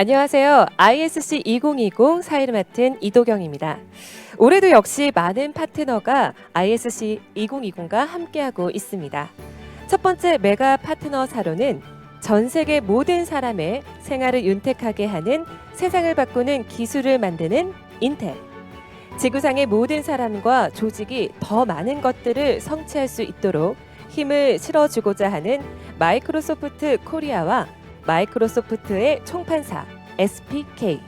안녕하세요. ISC 2020 사회를 맡은 이도경입니다. 올해도 역시 많은 파트너가 ISC 2020과 함께하고 있습니다. 첫 번째 메가 파트너 사로는 전 세계 모든 사람의 생활을 윤택하게 하는 세상을 바꾸는 기술을 만드는 인텔. 지구상의 모든 사람과 조직이 더 많은 것들을 성취할 수 있도록 힘을 실어주고자 하는 마이크로소프트 코리아와 마이크로소프트의 총판사 SPK.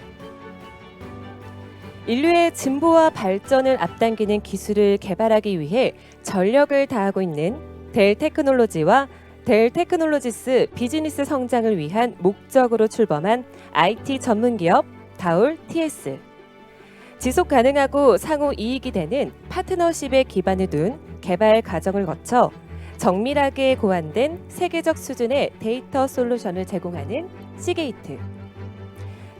인류의 진보와 발전을 앞당기는 기술을 개발하기 위해 전력을 다하고 있는 델 테크놀로지와 델 테크놀로지스 비즈니스 성장을 위한 목적으로 출범한 IT 전문 기업 다울 TS. 지속 가능하고 상호 이익이 되는 파트너십에 기반을 둔 개발 과정을 거쳐 정밀하게 고안된 세계적 수준의 데이터 솔루션을 제공하는 시게이트.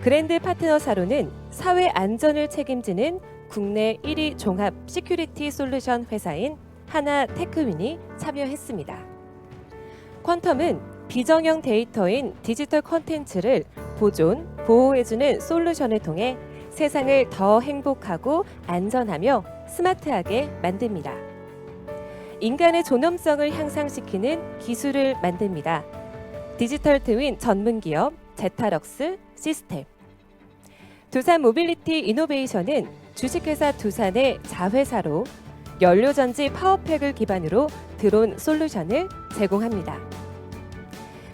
그랜드 파트너 사로는 사회 안전을 책임지는 국내 1위 종합 시큐리티 솔루션 회사인 하나 테크윈이 참여했습니다. 퀀텀은 비정형 데이터인 디지털 콘텐츠를 보존, 보호해주는 솔루션을 통해 세상을 더 행복하고 안전하며 스마트하게 만듭니다. 인간의 존엄성을 향상시키는 기술을 만듭니다. 디지털 트윈 전문 기업 제타럭스 시스템. 두산 모빌리티 이노베이션은 주식회사 두산의 자회사로 연료전지 파워팩을 기반으로 드론 솔루션을 제공합니다.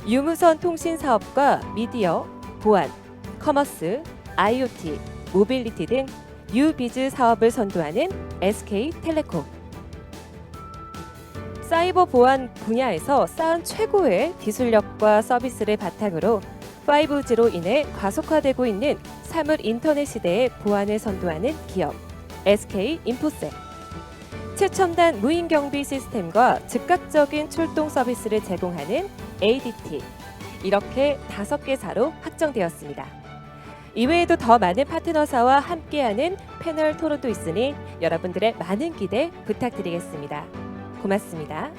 유무선 통신 사업과 미디어, 보안, 커머스, IoT, 모빌리티 등 뉴비즈 사업을 선도하는 SK텔레콤. 사이버 보안 분야에서 쌓은 최고의 기술력과 서비스를 바탕으로 5G로 인해 과속화되고 있는 사물 인터넷 시대의 보안을 선도하는 기업 SK 인포셋. 최첨단 무인 경비 시스템과 즉각적인 출동 서비스를 제공하는 ADT. 이렇게 다섯 개사로 확정되었습니다. 이외에도 더 많은 파트너사와 함께하는 패널 토론도 있으니 여러분들의 많은 기대 부탁드리겠습니다. 고맙습니다.